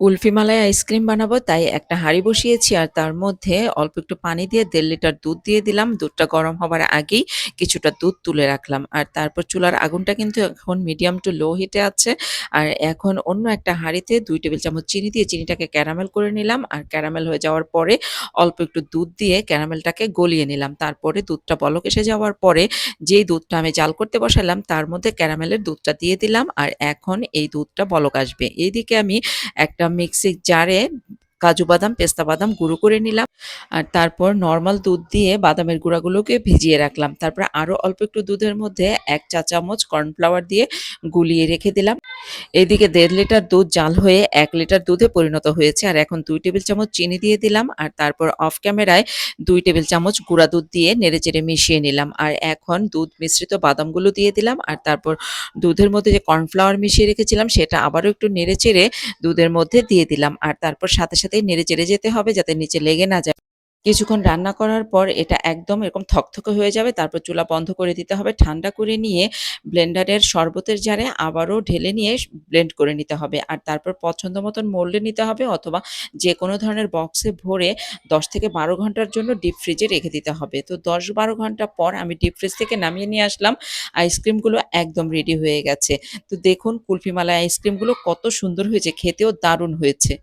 কুলফি মালাই ice cream বানাবো, তাই একটা হাঁড়ি বসিয়েছি আর তার মধ্যে অল্প একটু পানি দিয়ে দেড় লিটার দুধ দিয়ে দিলাম। দুধটা গরম হবার আগেই কিছুটা দুধ তুলে রাখলাম। আর তারপর চুলার আগুনটা কিন্তু এখন মিডিয়াম টু লো হিটে আছে। আর এখন অন্য একটা হাঁড়িতে দুই টেবিল চামচ চিনি দিয়ে চিনিটাকে ক্যারামেল করে নিলাম। আর ক্যারামেল হয়ে যাওয়ার পরে অল্প একটু দুধ দিয়ে ক্যারামেলটাকে গলিয়ে নিলাম। তারপরে দুধটা বলক এসে যাওয়ার পরে যেই দুধটা আমি জাল করতে বসালাম, তার মধ্যে ক্যারামেলের দুধটা দিয়ে দিলাম। আর এখন এই দুধটা বলক আসবে। এইদিকে আমি একটা মিক্সির জারে কাজু বাদাম, পেস্তা বাদাম গুঁড়ো করে নিলাম। আর তারপর নর্মাল দুধ দিয়ে বাদামের গুঁড়াগুলোকে ভিজিয়ে রাখলাম। তারপরে আরও অল্প একটু দুধের মধ্যে এক চা চামচ কর্নফ্লাওয়ার দিয়ে গুলিয়ে রেখে দিলাম। এদিকে দেড় লিটার দুধ জাল হয়ে এক লিটার দুধে পরিণত হয়েছে। আর এখন দুই টেবিল চামচ চিনি দিয়ে দিলাম। আর তারপর অফ ক্যামেরায় দুই টেবিল চামচ গুঁড়া দুধ দিয়ে নেড়েচেড়ে মিশিয়ে নিলাম। আর এখন দুধ মিশ্রিত বাদামগুলো দিয়ে দিলাম। আর তারপর দুধের মধ্যে যে কর্নফ্লাওয়ার মিশিয়ে রেখেছিলাম সেটা আবারও একটু নেড়েচেড়ে দুধের মধ্যে দিয়ে দিলাম। আর তারপর সাথে সাথে সাথেই নেড়েচেড়ে যেতে হবে যাতে নিচে লেগে না যায়। কিছুক্ষণ রান্না করার পর এটা একদম এরকম থকথকে হয়ে যাবে। তারপর চুলা বন্ধ করে দিতে হবে। ঠান্ডা করে নিয়ে ব্লেন্ডারের শরবতের জারে আবারও ঢেলে নিয়ে ব্লেন্ড করে নিতে হবে। আর তারপর পছন্দ মতন মোল্ডে নিতে হবে অথবা যেকোনো ধরনের বক্সে ভরে ১০ থেকে ১২ ঘণ্টার জন্য ডিপ ফ্রিজে রেখে দিতে হবে। তো দশ বারো ঘণ্টা পর আমি ডিপ ফ্রিজ থেকে নামিয়ে নিয়ে আসলাম। আইসক্রিমগুলো একদম রেডি হয়ে গেছে। তো দেখুন কুলফি মালাই আইসক্রিমগুলো কত সুন্দর হয়েছে, খেতেও দারুণ হয়েছে।